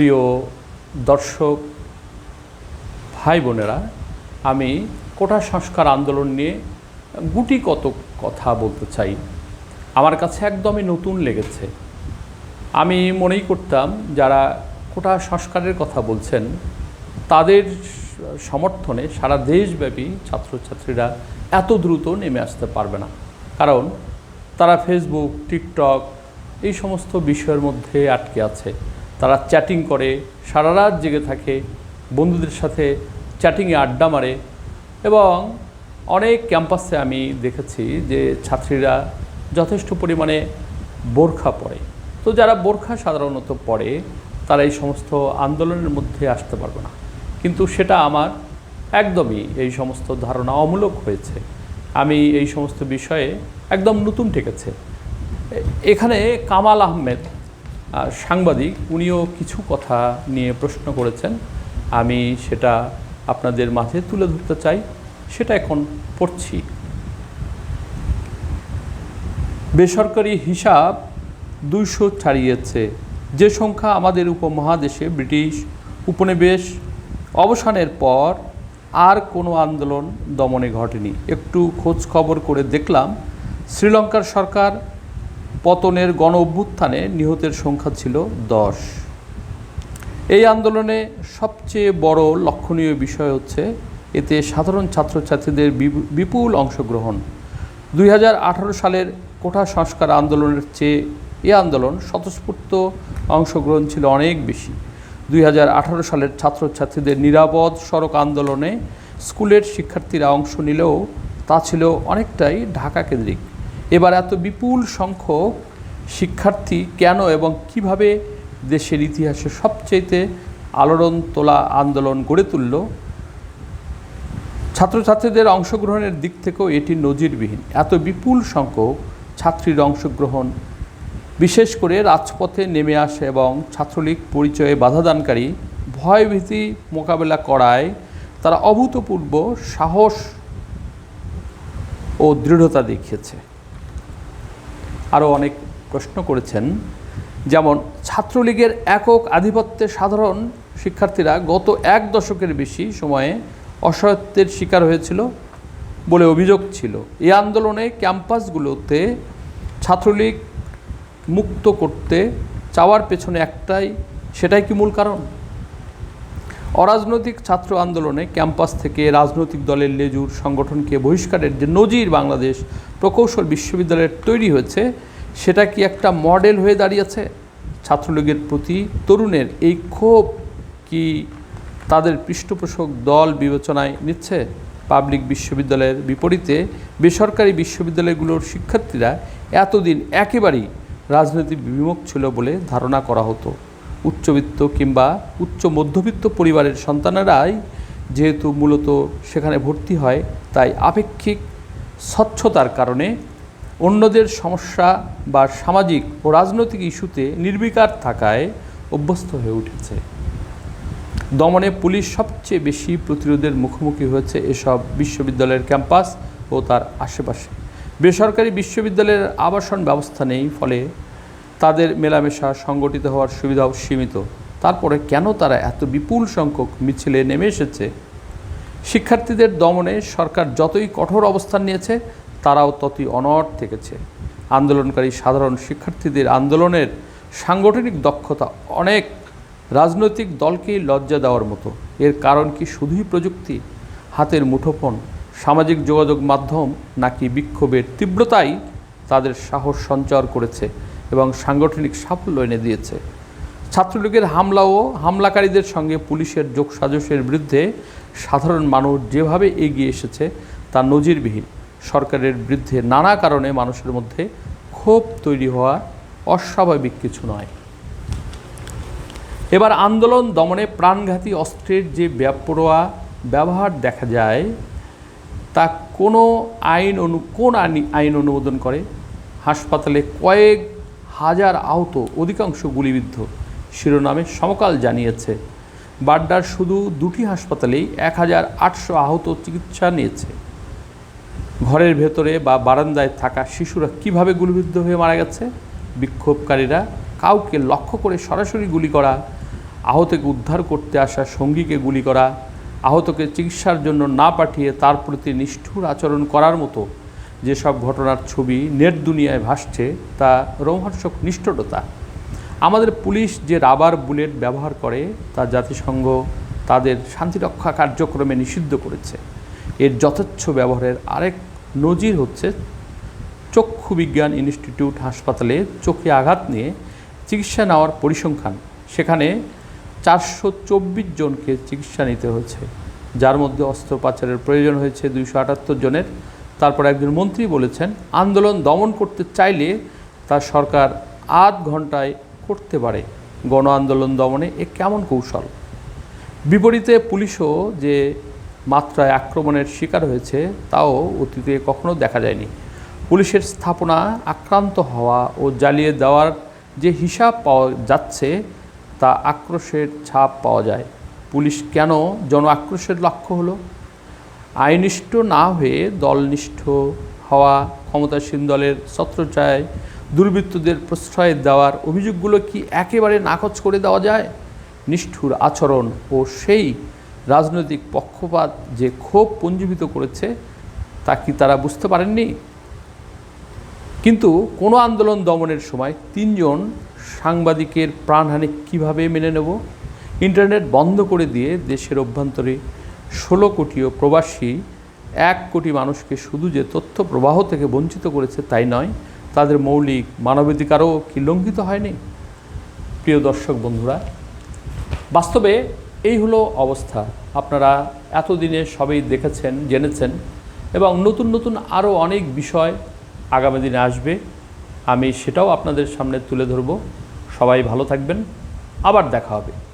প্রিয় দর্শক, ভাই বোনেরা, আমি কোটা সংস্কার আন্দোলন নিয়ে গুটি কত কথা বলতে চাই। আমার কাছে একদমই নতুন লেগেছে। আমি মনেই করতাম, যারা কোটা সংস্কারের কথা বলছেন, তাদের সমর্থনে সারা দেশব্যাপী ছাত্রছাত্রীরা এত দ্রুত নেমে আসতে পারবে না। কারণ তারা ফেসবুক টিকটক এই সমস্ত বিষয়ের মধ্যে আটকে আছে। তারা চ্যাটিং করে সারা রাত জেগে থাকে বন্ধুদের সাথে চ্যাটিংয়ে আড্ডা মারে এবং অনেক ক্যাম্পাসে আমি দেখেছি যে ছাত্রীরা যথেষ্ট পরিমাণে বোরখা পরে। তো যারা বোরখা সাধারণত পড়ে তারা এই সমস্ত আন্দোলনের মধ্যে আসতে পারবে না। কিন্তু সেটা আমার একদমই এই সমস্ত ধারণা অমূলক হয়েছে। আমি এই সমস্ত বিষয়ে একদম নতুন ঠেকেছে। এখানে কামাল আহমেদ আহ, সাংবাদিক, উনিও কিছু কথা নিয়ে প্রশ্ন করেছেন। আমি সেটা আপনাদের মাঝে তুলে ধরতে চাই। সেটা এখন পড়ছি। বেসরকারি হিসাব দুইশো ছাড়িয়েছে। যে সংখ্যা আমাদের উপমহাদেশে ব্রিটিশ উপনিবেশ অবসানের পর আর কোনো আন্দোলন দমনে ঘটেনি। একটু খোঁজ খবর করে দেখলাম, শ্রীলঙ্কার সরকার পতনের গণ অভ্যুত্থানে নিহতের সংখ্যা ছিল দশ। এই আন্দোলনে সবচেয়ে বড় লক্ষণীয় বিষয় হচ্ছে এতে সাধারণ ছাত্রছাত্রীদের বিপুল অংশগ্রহণ। দুই হাজার আঠারো সালের কোঠা সংস্কার আন্দোলনের চেয়ে এ আন্দোলন স্বতঃস্ফূর্ত অংশগ্রহণ ছিল অনেক বেশি। দুই হাজার আঠারো সালের ছাত্রছাত্রীদের নিরাপদ সড়ক আন্দোলনে স্কুলের শিক্ষার্থীরা অংশ নিলেও তা ছিল অনেকটাই ঢাকা কেন্দ্রিক এবার এত বিপুল সংখ্যক শিক্ষার্থী কেন এবং কীভাবে দেশের ইতিহাসে সবচেয়েতে আলোড়ন তোলা আন্দোলন গড়ে তুলল, ছাত্রছাত্রীদের অংশগ্রহণের দিক থেকেও এটি নজিরবিহীন। এত বিপুল সংখ্যক ছাত্রীর অংশগ্রহণ, বিশেষ করে রাজপথে নেমে আসে এবং ছাত্রলীগ পরিচয়ে বাধাদানকারী ভয়ভীতি মোকাবেলা করায় তারা অভূতপূর্ব সাহস ও দৃঢ়তা দেখিয়েছে। আরও অনেক প্রশ্ন করেছেন। যেমন, ছাত্রলীগের একক আধিপত্যে সাধারণ শিক্ষার্থীরা গত এক দশকের বেশি সময়ে অসহায়ত্বের শিকার হয়েছিল বলে অভিযোগ ছিল। এই আন্দোলনে ক্যাম্পাসগুলোতে ছাত্রলীগ মুক্ত করতে চাওয়ার পেছনে একটাই, সেটাই কি মূল কারণ? অরাজনৈতিক ছাত্র আন্দোলনে ক্যাম্পাস থেকে রাজনৈতিক দলের লেজুর সংগঠনকে বহিষ্কারের যে নজির বাংলাদেশ প্রকৌশল বিশ্ববিদ্যালয়ের তৈরি হয়েছে, সেটা কি একটা মডেল হয়ে দাঁড়িয়েছে? ছাত্রলীগের প্রতি তরুণের এই ক্ষোভ কি তাদের পৃষ্ঠপোষক দল বিবেচনায় নিচ্ছে? পাবলিক বিশ্ববিদ্যালয়ের বিপরীতে বেসরকারি বিশ্ববিদ্যালয়গুলোর শিক্ষার্থীরা এতদিন একেবারেই রাজনৈতিক বিমুখ ছিল বলে ধারণা করা হতো। উচ্চবিত্ত কিংবা উচ্চ মধ্যবিত্ত পরিবারের সন্তানেরাই যেহেতু মূলত সেখানে ভর্তি হয়, তাই আপেক্ষিক স্বচ্ছতার কারণে অন্যদের সমস্যা বা সামাজিক ও রাজনৈতিক ইস্যুতে নির্বিকার থাকায় অভ্যস্ত হয়ে উঠেছে। দমনে পুলিশ সবচেয়ে বেশি প্রতিরোধের মুখোমুখি হয়েছে এসব বিশ্ববিদ্যালয়ের ক্যাম্পাস ও তার আশেপাশে। বেসরকারি বিশ্ববিদ্যালয়ের আবাসন ব্যবস্থা নেই, ফলে তাদের মেলামেশা সংগঠিত হওয়ার সুবিধাও সীমিত। তারপরে কেন তারা এত বিপুল সংখ্যক মিছিলে নেমে এসেছে? শিক্ষার্থীদের দমনে সরকার যতই কঠোর অবস্থান নিয়েছে, তারাও ততই অনড় থেকেছে। আন্দোলনকারী সাধারণ শিক্ষার্থীদের আন্দোলনের সাংগঠনিক দক্ষতা অনেক রাজনৈতিক দলকেই লজ্জা দেওয়ার মতো। এর কারণ কি শুধুই প্রযুক্তি, হাতের মুঠোফোন, সামাজিক যোগাযোগ মাধ্যম, নাকি বিক্ষোভের তীব্রতাই তাদের সাহস সঞ্চার করেছে? এবং সাংগঠনিক সাফল্য এনে দিয়েছে। ছাত্রলীগের হামলা ও হামলাকারীদের সঙ্গে পুলিশের যোগসাজশের বিরুদ্ধে সাধারণ মানুষ যেভাবে এগিয়ে এসেছে তা নজিরবিহীন। সরকারের বিরুদ্ধে নানা কারণে মানুষের মধ্যে ক্ষোভ তৈরি হওয়া অস্বাভাবিক কিছু নয়। এবার আন্দোলন দমনে প্রাণঘাতী অস্ত্রের যে ব্যাপরোয়া ব্যবহার দেখা যায়, তা কোনো আইন অনু, কোন আইন অনুমোদন করে? হাসপাতালে কয়েক হাজার আহত অধিকাংশ গুলিবিদ্ধ। শিরোনামে সমকাল জানিয়েছে, বাড্ডার শুধু দুটি হাসপাতালেই এক হাজার আটশো আহত চিকিৎসা নিয়েছে। ঘরের ভেতরে বা বারান্দায় থাকা শিশুরা কীভাবে গুলিবিদ্ধ হয়ে মারা গেছে, বিক্ষোভকারীরা কাউকে লক্ষ্য করে সরাসরি গুলি করা, আহতকে উদ্ধার করতে আসা সঙ্গীকে গুলি করা, আহতকে চিকিৎসার জন্য না পাঠিয়ে তার প্রতি নিষ্ঠুর আচরণ করার মতো যেসব ঘটনার ছবি নেট দুনিয়ায় ভাসছে, তা রোমহর্ষক নিষ্ঠুরতা। আমাদের পুলিশ যে রাবার বুলেট ব্যবহার করে, তা জাতিসংঘ তাদের শান্তিরক্ষা কার্যক্রমে নিষিদ্ধ করেছে। এর যথেচ্ছ ব্যবহারের আরেক নজির হচ্ছে চক্ষু বিজ্ঞান ইনস্টিটিউট হাসপাতালে চোখে আঘাত নিয়ে চিকিৎসা নেওয়ার পরিসংখ্যান। সেখানে চারশো চব্বিশ জনকে চিকিৎসা নিতে হয়েছে, যার মধ্যে অস্ত্রোপচারের প্রয়োজন হয়েছে দুইশো আটাত্তর জনের। তারপর একজন মন্ত্রী বলেছেন, আন্দোলন দমন করতে চাইলে তার সরকার আধ ঘন্টায় করতে পারে। গণ আন্দোলন দমনে এ কেমন কৌশল? বিপরীতে পুলিশও যে মাত্রায় আক্রমণের শিকার হয়েছে, তাও অতীতে কখনো দেখা যায়নি। পুলিশের স্থাপনা আক্রান্ত হওয়া ও জ্বালিয়ে দেওয়ার যে হিসাব পাওয়া যাচ্ছে, তা আক্রোশের ছাপ পাওয়া যায়। পুলিশ কেন জন আক্রোশের লক্ষ্য হলো? আইনিষ্ঠ না হয়ে দলনিষ্ঠ হওয়া ক্ষমতাসীন দলের ছত্রছায় দুর্বৃত্তদের প্রশ্রয় দেওয়ার অভিযোগগুলো কি একেবারে নাকচ করে দেওয়া যায়? নিষ্ঠুর আচরণ ও সেই রাজনৈতিক পক্ষপাত যে ক্ষোভ পুঞ্জীবিত করেছে, তা কি তারা বুঝতে পারেননি? কিন্তু কোনো আন্দোলন দমনের সময় তিনজন সাংবাদিকের প্রাণহানি কীভাবে মেনে নেব? ইন্টারনেট বন্ধ করে দিয়ে দেশের অভ্যন্তরে ষোলো কোটিও প্রবাসী, এক কোটি মানুষকে শুধু যে তথ্য প্রবাহ থেকে বঞ্চিত করেছে তাই নয়, তাদের মৌলিক মানবাধিকারও কি লঙ্ঘিত হয়নি? প্রিয় দর্শক বন্ধুরা, বাস্তবে এই হলো অবস্থা। আপনারা এতদিনে সবই দেখেছেন, জেনেছেন এবং নতুন নতুন আরও অনেক বিষয় আগামী দিনে আসবে। আমি সেটাও আপনাদের সামনে তুলে ধরব। সবাই ভালো থাকবেন। আবার দেখা হবে।